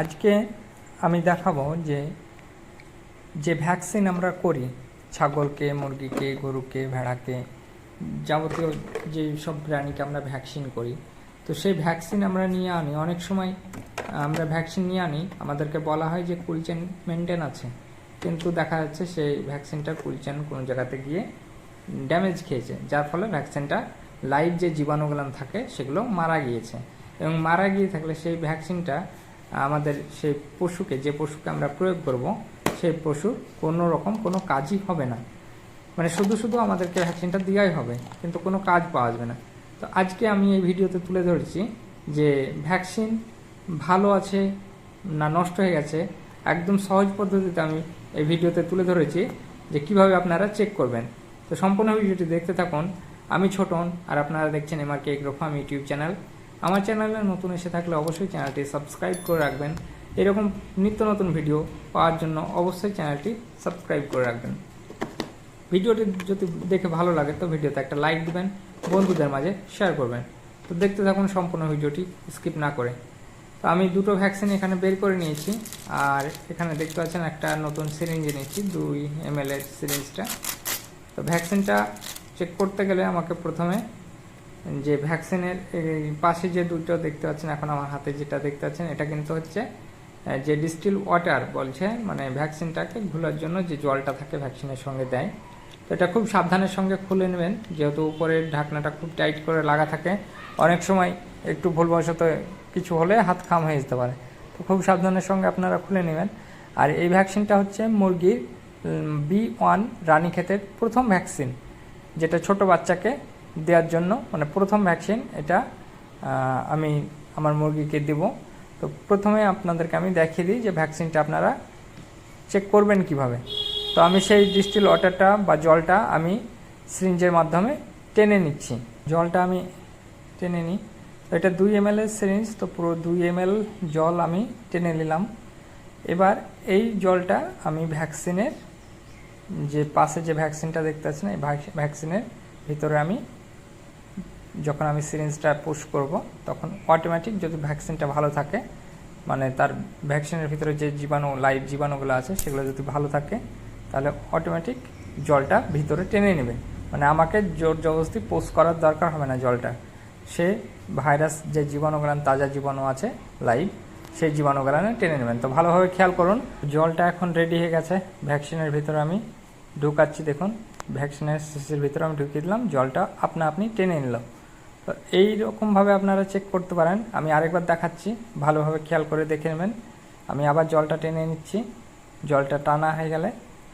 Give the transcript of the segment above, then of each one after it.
আজকে আমি দেখাবো যে যে ভ্যাকসিন আমরা করি, ছাগলকে, মুরগিকে, গরুকে, ভেড়াকে, যাবতীয় যে সব প্রাণীকে আমরা ভ্যাকসিন করি, তো সেই ভ্যাকসিন আমরা নিয়ে আনি। অনেক সময় আমরা ভ্যাকসিন নিয়ে আনি, আমাদেরকে বলা হয় যে কুলচেন মেনটেন আছে, কিন্তু দেখা যাচ্ছে সেই ভ্যাকসিনটা কুলচেন কোনো জায়গাতে গিয়ে ড্যামেজ খেয়েছে, যার ফলে ভ্যাকসিনটা লাইভ যে জীবাণুগুলো থাকে সেগুলো মারা গিয়েছে। এবং মারা গিয়ে থাকলে সেই ভ্যাকসিনটা আমাদের সেই পশুকে, যে পশুকে আমরা প্রয়োগ করব, সেই পশু কোনো রকম কোনো কাজই হবে না। মানে শুধু শুধু আমাদেরকে ভ্যাকসিনটা দেওয়াই হবে, কিন্তু কোনো কাজ পাওয়া যাবে না। তো আজকে আমি এই ভিডিওতে তুলে ধরেছি যে ভ্যাকসিন ভালো আছে না নষ্ট হয়ে গেছে, একদম সহজ পদ্ধতিতে আমি এই ভিডিওতে তুলে ধরেছি যে কীভাবে আপনারা চেক করবেন। তো সম্পূর্ণ ভিডিওটি দেখতে থাকুন। আমি ছোটন, আর আপনারা দেখছেন MR K farm YouTube channel. আমার চ্যানেলে নতুন এসে থাকলে অবশ্যই চ্যানেলটি সাবস্ক্রাইব করে রাখবেন। এরকম নিত্য নতুন ভিডিও পাওয়ার জন্য অবশ্যই চ্যানেলটি সাবস্ক্রাইব করে রাখবেন। ভিডিওটি যদি দেখে ভালো লাগে তো ভিডিওতে একটা লাইক দিবেন, বন্ধুদের মাঝে শেয়ার করবেন। তো দেখতে থাকুন সম্পূর্ণ ভিডিওটি স্কিপ না করে। তো আমি দুটো ভ্যাকসিন এখানে বের করে নিয়েছি, আর এখানে দেখতে পাচ্ছেন একটা নতুন সিরিঞ্জ নিয়েছি দুই এম এর সিরিঞ্জটা তো ভ্যাকসিনটা চেক করতে গেলে আমাকে প্রথমে যে ভ্যাকসিনের, এই পাশে যে দুটো দেখতে পাচ্ছেন, এখন আমার হাতে যেটা দেখতে পাচ্ছেন, এটা কিন্তু হচ্ছে যে ডিস্টিল ওয়াটার বলছে মানে ভ্যাকসিনটাকে ঘোলার জন্য যে জলটা থাকে ভ্যাকসিনের সঙ্গে দেয়। তো এটা খুব সাবধানের সঙ্গে খুলে নেবেন, যেহেতু উপরের ঢাকনাটা খুব টাইট করে লাগা থাকে। অনেক সময় একটু ভুলবশত কিছু হলে হাত খাম হয়ে যেতে পারে। তো খুব সাবধানের সঙ্গে আপনারা খুলে নেবেন। আর এই ভ্যাকসিনটা হচ্ছে মুরগির বি ওয়ান রানীক্ষেতের প্রথম ভ্যাকসিন, যেটা ছোট বাচ্চাকে দেওয়ার জন্য। মানে প্রথম ভ্যাকসিন এটা আমি আমার মুরগিকে দেব। তো প্রথমে আপনাদেরকে আমি দেখিয়ে দিই যে ভ্যাকসিনটা আপনারা চেক করবেন কীভাবে। তো আমি সেই ডিস্টিল ওয়াটারটা বা জলটা আমি সিরিঞ্জের মাধ্যমে টেনে নিচ্ছি। জলটা আমি টেনে নিই। তো এটা দুই এম এর সিরিঞ্জ তো পুরো দুই এম জল আমি টেনে নিলাম। এবার এই জলটা আমি ভ্যাকসিনের যে পাশে যে ভ্যাকসিনটা দেখতে পাচ্ছেন, এই ভ্যাক- ভ্যাকসিনের ভিতরে আমি যখন আমি সিরিঞ্জটা পুশ করব, তখন অটোমেটিক যদি ভ্যাকসিনটা ভালো থাকে মানে তার ভ্যাকসিনের ভিতরে যে জীবাণু লাইভ জীবাণুগুলো আছে, সেগুলো যদি ভালো থাকে, তাহলে অটোমেটিক জলটা ভিতরে টেনে নেবে। মানে আমাকে জোর জবরদস্তি পোস্ট করার দরকার হবে না জলটা। সে ভাইরাস যে জীবাণুগুলান, তাজা জীবাণু আছে লাইভ সেই জীবাণুগুলানে টেনে নেবেন। তো ভালোভাবে খেয়াল করুন, জলটা এখন রেডি হয়ে গেছে। ভ্যাকসিনের ভিতরে আমি ঢুকাচ্ছি, দেখুন। ভ্যাকসিনের শিশির ভিতরে আমি ঢুকিয়ে দিলাম, জলটা আপনা আপনি টেনে নিল। তো এই রকমভাবে আপনারা চেক করতে পারেন। আমি আরেকবার দেখাচ্ছি, ভালোভাবে খেয়াল করে দেখে নেবেন। আমি আবার জলটা টেনে নিচ্ছি। জলটা টানা হয়ে গেলে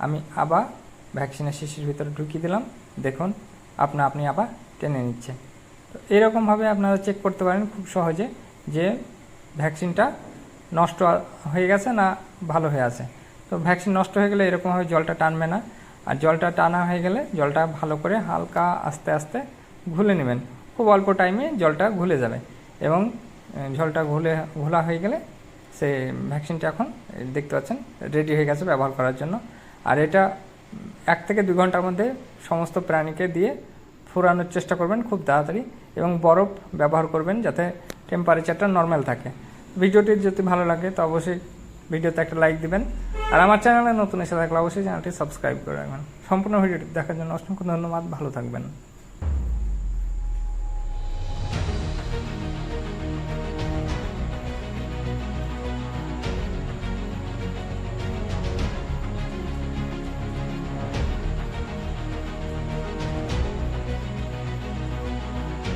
আমি আবার ভ্যাকসিনের শিশির ভিতরে ঢুকিয়ে দিলাম। দেখুন, আপনা আপনি আবার টেনে নিচ্ছে। তো এরকমভাবে আপনারা চেক করতে পারেন খুব সহজে যে ভ্যাকসিনটা নষ্ট হয়ে গেছে না ভালো হয়ে আছে। তো ভ্যাকসিন নষ্ট হয়ে গেলে এরকমভাবে জলটা টানবে না। আর জলটা টানা হয়ে গেলে জলটা ভালো করে হালকা আস্তে আস্তে ঘুলে নেবেন। খুব অল্প টাইমে জলটা ঘুলে যাবে। এবং জলটা ঘুলে, ঘোলা হয়ে গেলে সে ভ্যাকসিনটা এখন দেখতে পাচ্ছেন রেডি হয়ে গেছে ব্যবহার করার জন্য। আর এটা এক থেকে দুই ঘণ্টার মধ্যে সমস্ত প্রাণীকে দিয়ে ফুরানোর চেষ্টা করবেন খুব তাড়াতাড়ি এবং বরফ ব্যবহার করবেন যাতে টেম্পারেচারটা নর্মাল থাকে। ভিডিওটি যদি ভালো লাগে তো অবশ্যই ভিডিওতে একটা লাইক দিবেন। আর আমার চ্যানেলে নতুন এসে থাকলে অবশ্যই চ্যানেলটি সাবস্ক্রাইব করে রাখবেন। সম্পূর্ণ ভিডিওটি দেখার জন্য অসংখ্য ধন্যবাদ। ভালো থাকবেন।